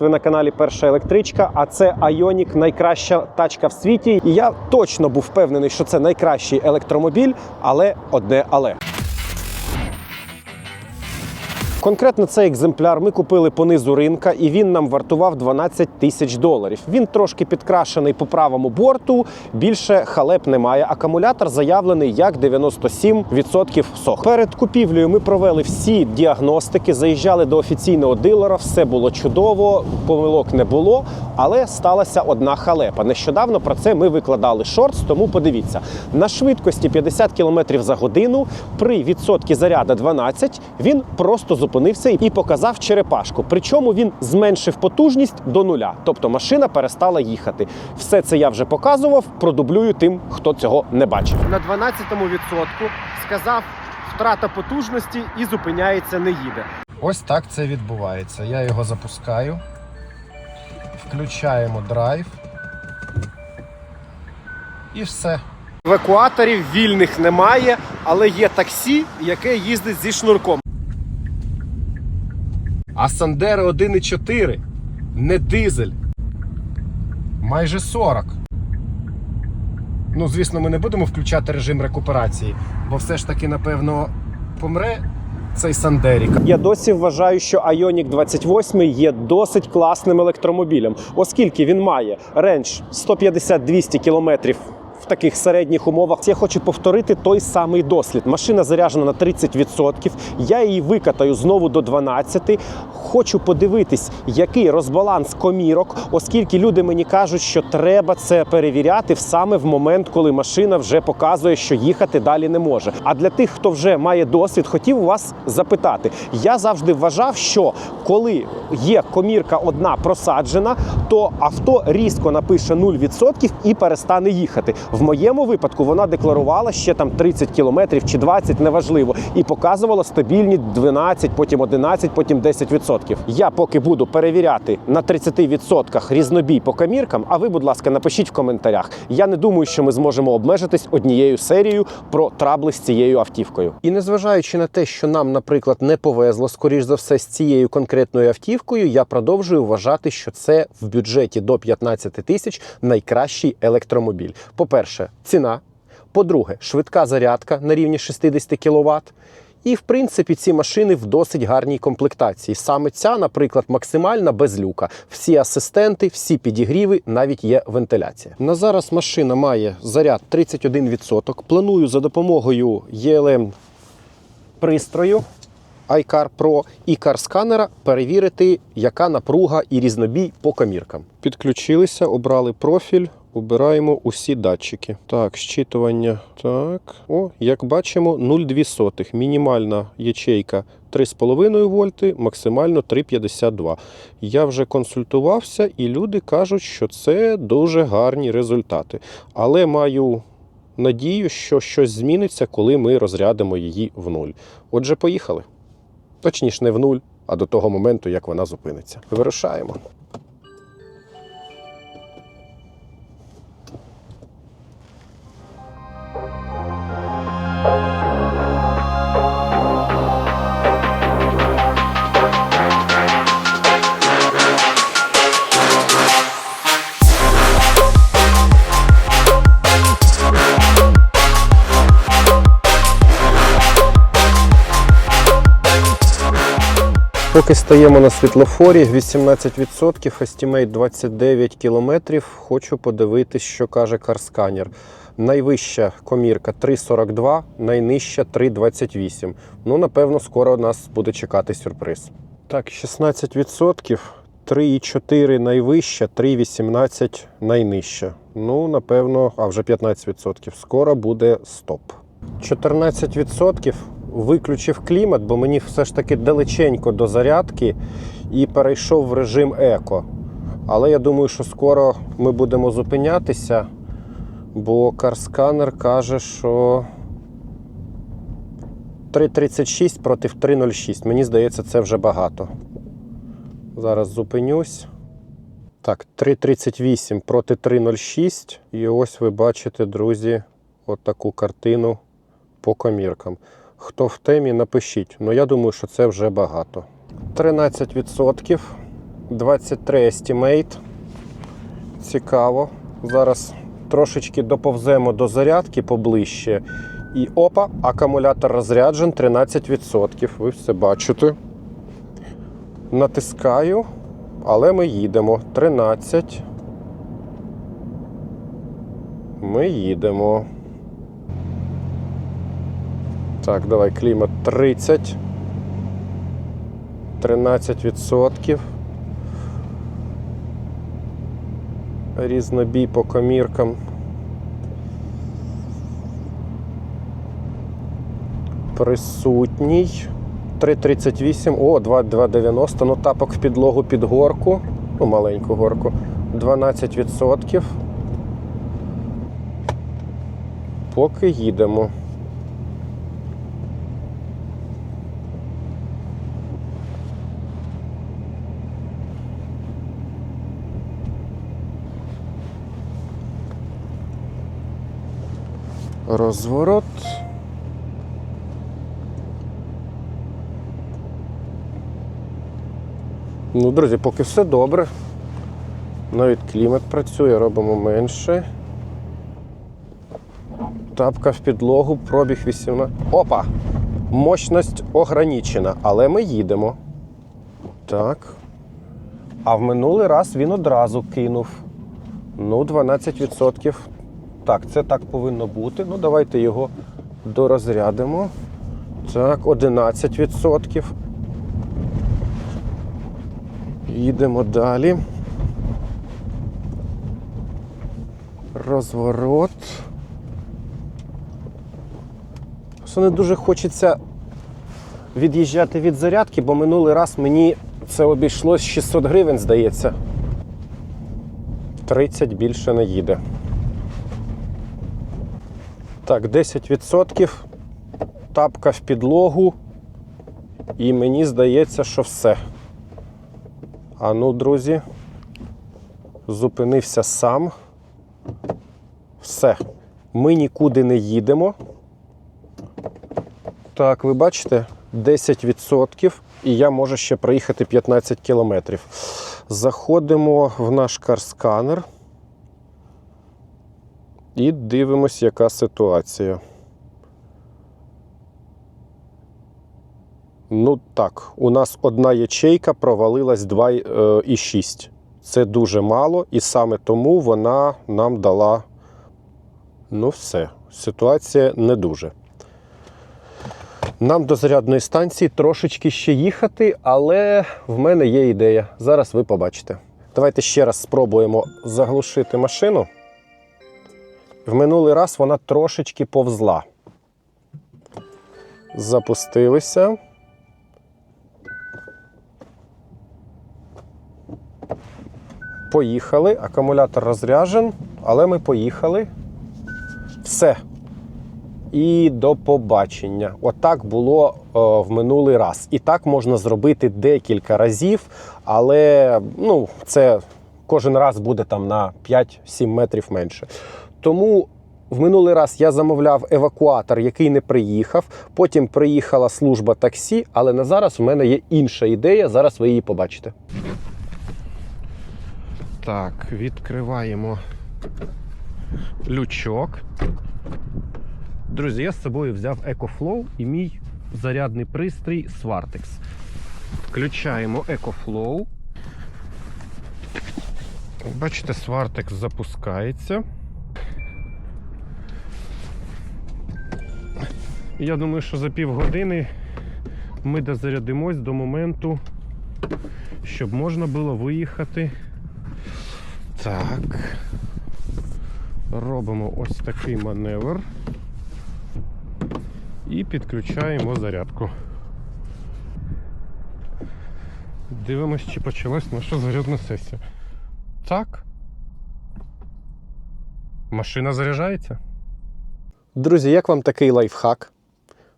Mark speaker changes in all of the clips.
Speaker 1: Ви на каналі Перша електричка, а це Айонік, найкраща тачка в світі. І я точно був впевнений, що це найкращий електромобіль, але одне але. Конкретно цей екземпляр ми купили по низу ринка, і він нам вартував 12 тисяч доларів. Він трошки підкрашений по правому борту, більше халеп немає. Акумулятор заявлений як 97% сох. Перед купівлею ми провели всі діагностики, заїжджали до офіційного дилера, все було чудово, помилок не було, але сталася одна халепа. Нещодавно про це ми викладали шортс, тому подивіться. На швидкості 50 км за годину при відсотки заряда 12 він просто зупинився і показав черепашку. Причому він зменшив потужність до нуля, тобто машина перестала їхати. Все це я вже показував. Продублюю тим, хто цього не бачив. На 12-му відсотку сказав втрата потужності і зупиняється, не їде. Ось так це відбувається. Я його запускаю. Включаємо драйв. І все. Евакуаторів вільних немає, але є таксі, яке їздить зі шнурком. А Сандеро 1,4. Не дизель. Майже 40. Ну, звісно, ми не будемо включати режим рекуперації, бо все ж таки, напевно, помре цей Сандерік. Я досі вважаю, що Ioniq 28 є досить класним електромобілем, оскільки він має рендж 150-200 кілометрів. В таких середніх умовах я хочу повторити той самий дослід. Машина заряджена на 30%. Я її викатаю знову до 12%. Хочу подивитись, який розбаланс комірок, оскільки люди мені кажуть, що треба це перевіряти саме в момент, коли машина вже показує, що їхати далі не може. А для тих, хто вже має досвід, хотів вас запитати. Я завжди вважав, що коли є комірка одна просаджена, то авто різко напише 0% і перестане їхати. В моєму випадку вона декларувала ще там 30 кілометрів чи 20, неважливо, і показувала стабільні 12, потім 11, потім 10%. Я поки буду перевіряти на 30% різнобій по каміркам. А ви, будь ласка, напишіть в коментарях. Я не думаю, що ми зможемо обмежитись однією серією про трабли з цією автівкою. І незважаючи на те, що нам, наприклад, не повезло, скоріш за все, з цією конкретною автівкою, я продовжую вважати, що це в бюджеті до 15 тисяч найкращий електромобіль. По-перше, ціна. По-друге, швидка зарядка на рівні 60 кВт. І, в принципі, ці машини в досить гарній комплектації. Саме ця, наприклад, максимальна без люка. Всі асистенти, всі підігріви, навіть є вентиляція. На зараз машина має заряд 31%. Планую за допомогою ELM пристрою iCar Pro і CarScanner перевірити, яка напруга і різнобій по каміркам. Підключилися, обрали профіль. Обираємо усі датчики. Так, щитування. Так. О, як бачимо, 0,2. Мінімальна ячейка 3,5 вольти, максимально 3,52. Я вже консультувався, і люди кажуть, що це дуже гарні результати. Але маю надію, що щось зміниться, коли ми розрядимо її в нуль. Отже, поїхали. Точніше, не в нуль, а до того моменту, як вона зупиниться. Вирушаємо. Поки стоїмо на світлофорі, 18%, estimate 29 км. Хочу подивитись, що каже карсканер. Найвища комірка 3,42, найнижча 3,28. Ну, напевно, скоро нас буде чекати сюрприз. Так, 16%, 3,4 найвища, 3,18 найнижча. Ну, напевно, а вже 15%. Скоро буде стоп. 14% виключив клімат, бо мені все ж таки далеченько до зарядки і перейшов в режим еко. Але я думаю, що скоро ми будемо зупинятися, бо карсканер каже, що 3,36 проти 3,06. Мені здається, це вже багато. Зараз зупинюсь. Так, 3,38 проти 3,06. І ось ви бачите, друзі, от картину по коміркам. Хто в темі, напишіть. Ну я думаю, що це вже багато. 13%. 23 Estimate. Цікаво. Зараз трошечки доповземо до зарядки поближче. І опа, акумулятор розряджен 13%. Ви все бачите. Натискаю, але ми їдемо. 13. Ми їдемо. Так, давай клімат 30. 13%. Різнобій по коміркам. Присутній. 3,38, о, 2,290. Ну, тапок в підлогу під горку. Ну, маленьку горку. 12%. Поки їдемо. Розворот. Ну, друзі, поки все добре. Навіть клімат працює, робимо менше. Тапка в підлогу, пробіг 18. Опа! Мощність ограничена, але ми їдемо. Так. А в минулий раз він одразу кинув. Ну, 12%. Так, це так повинно бути. Ну, давайте його дорозрядимо. Так, 11%. Їдемо далі. Розворот. Що не дуже хочеться від'їжджати від зарядки, бо минулий раз мені це обійшлось 600 гривень, здається. 30 більше не їде. Так, 10%. Тапка в підлогу. І мені здається, що все. А ну, друзі, зупинився сам. Все. Ми нікуди не їдемо. Так, ви бачите, 10%, і я можу ще проїхати 15 кілометрів. Заходимо в наш карсканер і дивимось, яка ситуація. Ну так, у нас одна ячейка провалилась 2,6. Це дуже мало, і саме тому вона нам дала. Ну, все, ситуація не дуже. Нам до зарядної станції трошечки ще їхати, але в мене є ідея. Зараз ви побачите. Давайте ще раз спробуємо заглушити машину. В минулий раз вона трошечки повзла. Запустилися. Поїхали. Акумулятор розряджен, але ми поїхали. Все. І до побачення. Отак було о, в минулий раз. І так можна зробити декілька разів, але ну, це кожен раз буде там на 5-7 метрів менше. Тому в минулий раз я замовляв евакуатор, який не приїхав. Потім приїхала служба таксі, але на зараз у мене є інша ідея. Зараз ви її побачите. Так, відкриваємо лючок. Друзі, я з собою взяв EcoFlow і мій зарядний пристрій Swartex. Включаємо EcoFlow. Бачите, Swartex запускається. Я думаю, що за півгодини ми дозарядимось до моменту, щоб можна було виїхати. Так. Робимо ось такий маневр і підключаємо зарядку. Дивимось, чи почалась наша зарядна сесія. Так. Машина заряджається. Друзі, як вам такий лайфхак?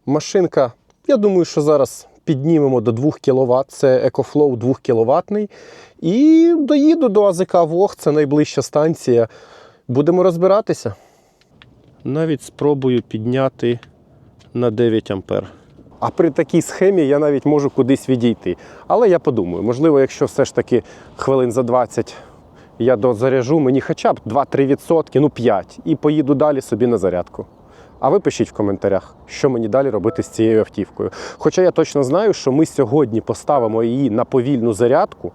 Speaker 1: Машинка, я думаю, що зараз піднімемо до 2 кВт. Це EcoFlow 2 кВт. І доїду до АЗК Вог, це найближча станція. Будемо розбиратися. Навіть спробую підняти на 9 ампер. А при такій схемі я навіть можу кудись відійти. Але я подумаю, можливо, якщо все ж таки хвилин за 20 я дозаряжу, мені хоча б 2-3%, ну 5, і поїду далі собі на зарядку. А ви пишіть в коментарях, що мені далі робити з цією автівкою. Хоча я точно знаю, що ми сьогодні поставимо її на повільну зарядку,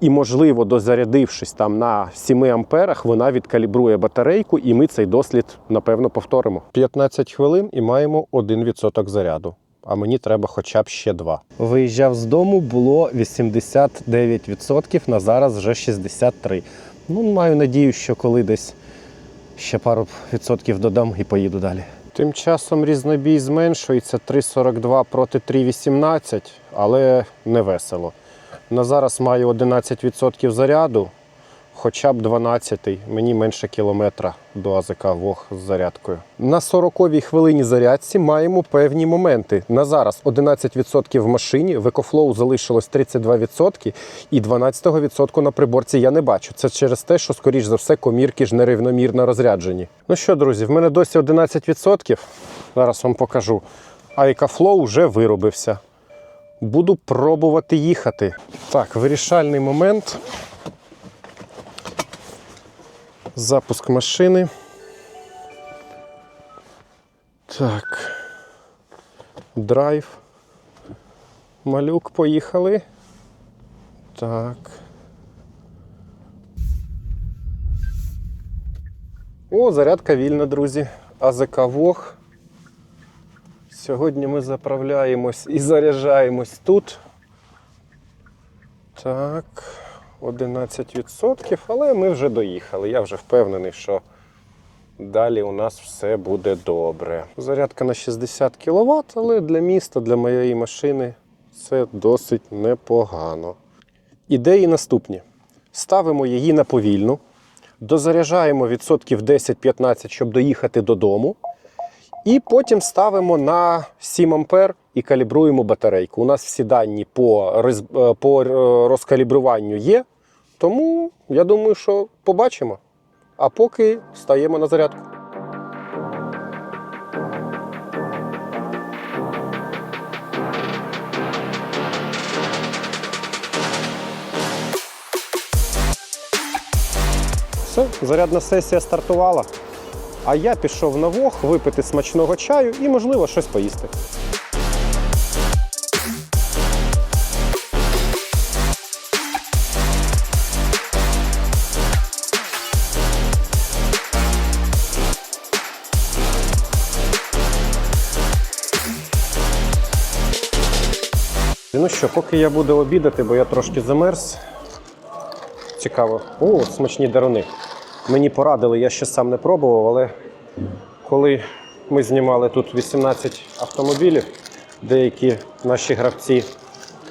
Speaker 1: і, можливо, дозарядившись там на 7 амперах, вона відкалібрує батарейку, і ми цей дослід напевно повторимо. 15 хвилин і маємо 1% заряду. А мені треба хоча б ще два. Виїжджав з дому, було 89%, на зараз вже 63%. Ну, маю надію, що коли десь ще пару відсотків додам і поїду далі. Тим часом різнобій зменшується 3,42 проти 3,18, але не весело. На зараз маю 11% заряду, хоча б 12-й, мені менше кілометра до АЗК ВОГ з зарядкою. На 40-й хвилині зарядці маємо певні моменти. На зараз 11% в машині, в EcoFlow залишилось 32% і 12% на приборці я не бачу. Це через те, що, скоріш за все, комірки ж нерівномірно розряджені. Ну що, друзі, в мене досі 11%. Зараз вам покажу. А EcoFlow вже виробився. Буду пробувати їхати. Так, вирішальний момент. Запуск машини. Так. Драйв. Малюк, поїхали. Так. О, зарядка вільна, друзі. АЗК ВОГ. Сьогодні ми заправляємось і заряджаємось тут. Так, 11%, але ми вже доїхали. Я вже впевнений, що далі у нас все буде добре. Зарядка на 60 кВт, але для міста, для моєї машини це досить непогано. Ідеї наступні: ставимо її на повільну, дозаряджаємо відсотків 10-15, щоб доїхати додому. І потім ставимо на 7 ампер і калібруємо батарейку. У нас всі дані по, е, по е, розкалібруванню є, тому я думаю, що побачимо. А поки стаємо на зарядку. Все, зарядна сесія стартувала. А я пішов на вог випити смачного чаю і, можливо, щось поїсти. Ну що, поки я буду обідати, бо я трошки замерз. Цікаво. О, смачні даруни. Мені порадили, я ще сам не пробував, але коли ми знімали тут 18 автомобілів, деякі наші гравці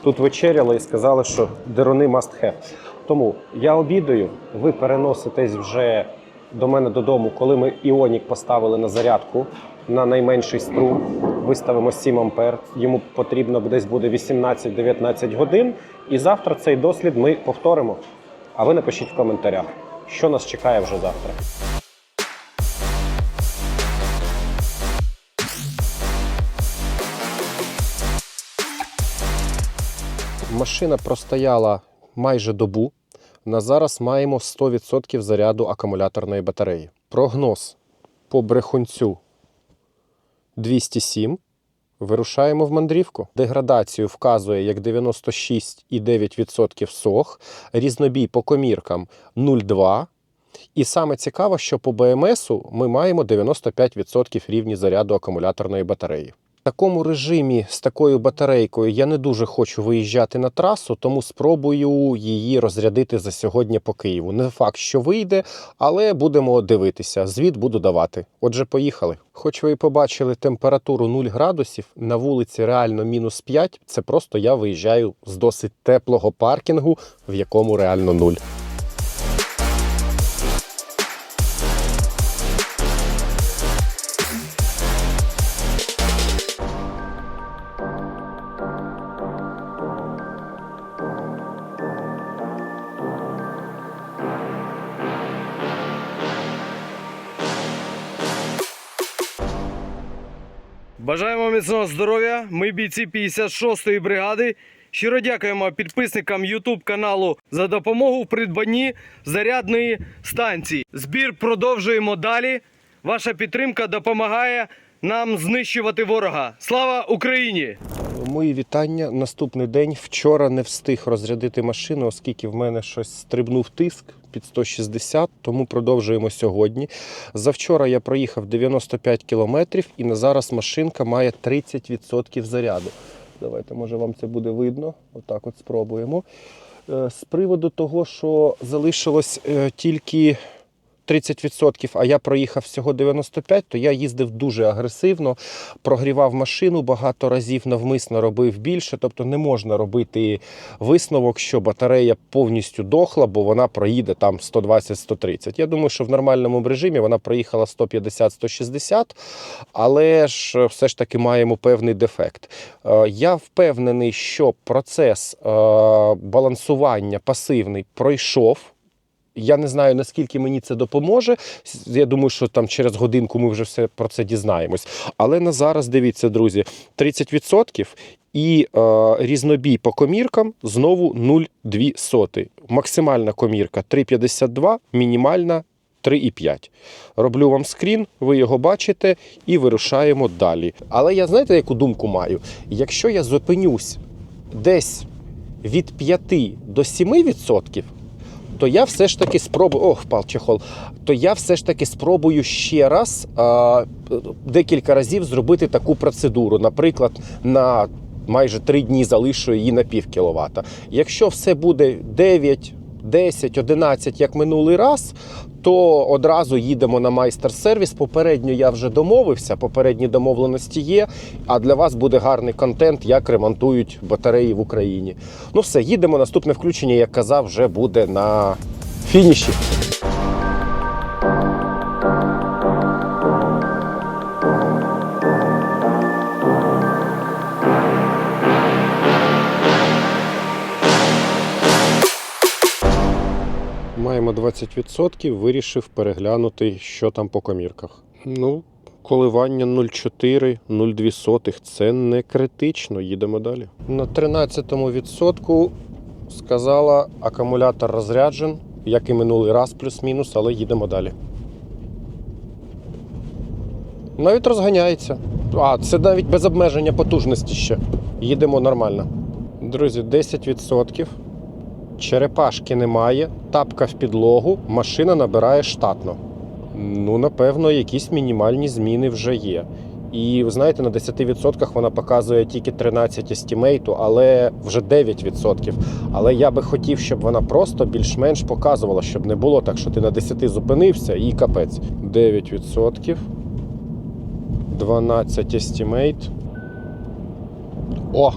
Speaker 1: тут вечеряли і сказали, що деруни must have. Тому я обідаю, ви переноситесь вже до мене додому, коли ми Іонік поставили на зарядку на найменший струм, виставимо 7 ампер. Йому потрібно десь буде 18-19 годин. І завтра цей дослід ми повторимо. А ви напишіть в коментарях, що нас чекає вже завтра. Машина простояла майже добу. На зараз маємо 100% заряду акумуляторної батареї. Прогноз по брехунцю 207. Вирушаємо в мандрівку. Деградацію вказує як 96,9% сох, різнобій по коміркам 0,2. І саме цікаво, що по БМСу ми маємо 95% рівні заряду акумуляторної батареї. Такому режимі з такою батарейкою я не дуже хочу виїжджати на трасу, тому спробую її розрядити за сьогодні по Києву. Не факт, що вийде, але будемо дивитися. Звіт буду давати. Отже, поїхали. Хоч ви і побачили температуру 0 градусів, на вулиці реально мінус 5. Це просто я виїжджаю з досить теплого паркінгу, в якому реально 0.
Speaker 2: Бажаємо міцного здоров'я. Ми бійці 56-ї бригади. Щиро дякуємо підписникам YouTube каналу за допомогу в придбанні зарядної станції. Збір продовжуємо далі. Ваша підтримка допомагає нам знищувати ворога. Слава Україні!
Speaker 1: Мої вітання. Наступний день. Вчора не встиг розрядити машину, оскільки в мене щось стрибнув тиск під 160, тому продовжуємо сьогодні. Завчора я проїхав 95 кілометрів і на зараз машинка має 30% заряду. Давайте, може, вам це буде видно. Отак от спробуємо. Е, З приводу того, що залишилось е, тільки 30%, а я проїхав всього 95%, то я їздив дуже агресивно, прогрівав машину багато разів, навмисно робив більше. Тобто не можна робити висновок, що батарея повністю дохла, бо вона проїде там 120-130. Я думаю, що в нормальному режимі вона проїхала 150-160, але ж все ж таки маємо певний дефект. Е, Я впевнений, що процес е, балансування пасивний пройшов. Я не знаю, наскільки мені це допоможе. Я думаю, що там через годинку ми вже все про це дізнаємось. Але на зараз дивіться, друзі, 30% і е, різнобій по коміркам знову 0,2 соти. Максимальна комірка 3,52, мінімальна 3,5. Роблю вам скрін, ви його бачите, і вирушаємо далі. Але я знаєте, яку думку маю? Якщо я зупинюсь десь від 5 до 7%, то я все ж таки спробую. Ох, впав чехол. То я все ж таки спробую ще раз а, декілька разів зробити таку процедуру. Наприклад, на майже 3 дні залишу її на пів кіловата. Якщо все буде 9, 10, 11, як минулий раз, то одразу їдемо на майстер-сервіс. Попередньо я вже домовився, попередні домовленості є. А для вас буде гарний контент, як ремонтують батареї в Україні. Ну все, їдемо. Наступне включення, як казав, вже буде на фініші. 20%, вирішив переглянути, що там по комірках. Ну, коливання 0,4, 0,2 це не критично. Їдемо далі. На 13-му відсотку сказала, акумулятор розряджен, як і минулий раз, плюс-мінус, але їдемо далі. Навіть розганяється. А, це навіть без обмеження потужності ще. Їдемо нормально. Друзі, 10%. Черепашки немає, тапка в підлогу, машина набирає штатно. Ну, напевно, якісь мінімальні зміни вже є. І ви знаєте, на 10% вона показує тільки 13 естімейту, але вже 9%. Але я би хотів, щоб вона просто більш-менш показувала, щоб не було так, що ти на 10 зупинився і капець. 9%. 12 естімейт. О!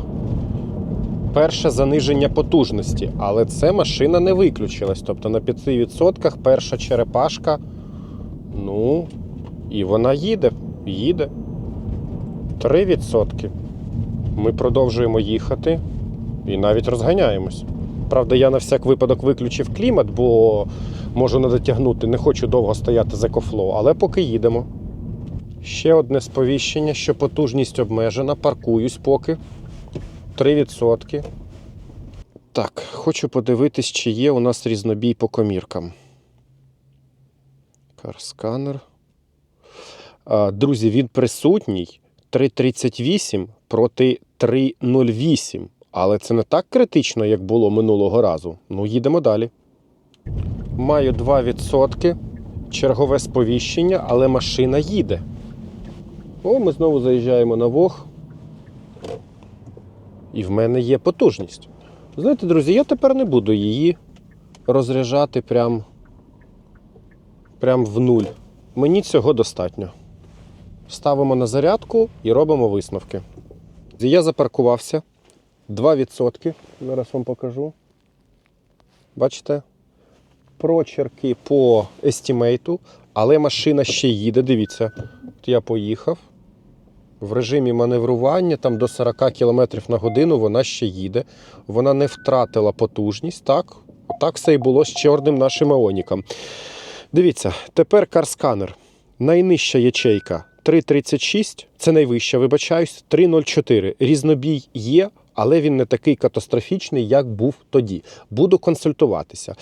Speaker 1: Перше заниження потужності, але це машина не виключилась. Тобто на 5% перша черепашка. Ну, і вона їде, їде. 3%. Ми продовжуємо їхати і навіть розганяємось. Правда, я на всяк випадок виключив клімат, бо можу не дотягнути, не хочу довго стояти з екофлоу, але поки їдемо. Ще одне сповіщення, що потужність обмежена, паркуюсь поки. 3%. Так, хочу подивитись, чи є у нас різнобій по коміркам. Карсканер. Друзі, він присутній 3,38 проти 3,08. Але це не так критично, як було минулого разу. Ну, їдемо далі. Маю 2%. Чергове сповіщення, але машина їде. О, ми знову заїжджаємо на Вог. І в мене є потужність. Знаєте, друзі, я тепер не буду її розряджати прям, прям в нуль. Мені цього достатньо. Ставимо на зарядку і робимо висновки. Я запаркувався 2%. Зараз вам покажу. Бачите? Прочерки по естімейту, але машина ще їде. Дивіться, От я поїхав. В режимі маневрування там до 40 км на годину вона ще їде. Вона не втратила потужність. Так, так все і було з чорним нашим еоніком. Дивіться, тепер карсканер. Найнижча ячейка 3,36, це найвища, вибачаюсь, 3,04. Різнобій є, але він не такий катастрофічний, як був тоді. Буду консультуватися.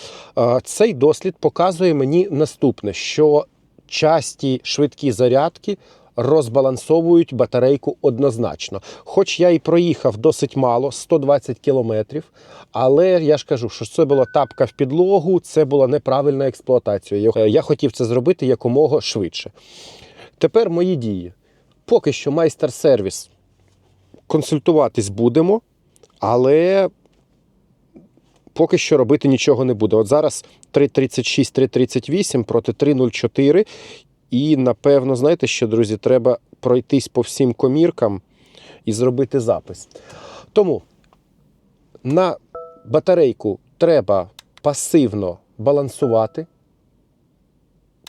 Speaker 1: Цей дослід показує мені наступне: що часті швидкі зарядки розбалансовують батарейку однозначно. Хоч я і проїхав досить мало, 120 кілометрів, але я ж кажу, що це була тапка в підлогу, це була неправильна експлуатація. Я- хотів це зробити якомога швидше. Тепер мої дії. Поки що майстер-сервіс консультуватись будемо, але поки що робити нічого не буде. От зараз 3.36, 3.38 проти 3.04. І напевно, знаєте що, друзі, треба пройтись по всім коміркам і зробити запис. Тому на батарейку треба пасивно балансувати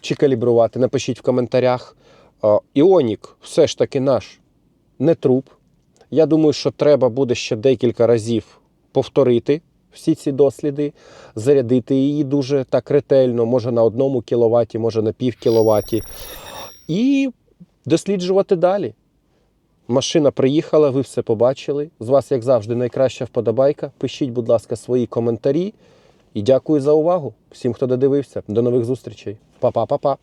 Speaker 1: чи калібрувати. Напишіть в коментарях. Е, Іонік все ж таки наш не труп. Я думаю, що треба буде ще декілька разів повторити всі ці досліди, зарядити її дуже так ретельно, може на одному кіловаті, може на пів кіловаті, і досліджувати далі. Машина приїхала, ви все побачили. З вас, як завжди, найкраща вподобайка. Пишіть, будь ласка, свої коментарі. І дякую за увагу всім, хто додивився. До нових зустрічей. Па-па-па-па.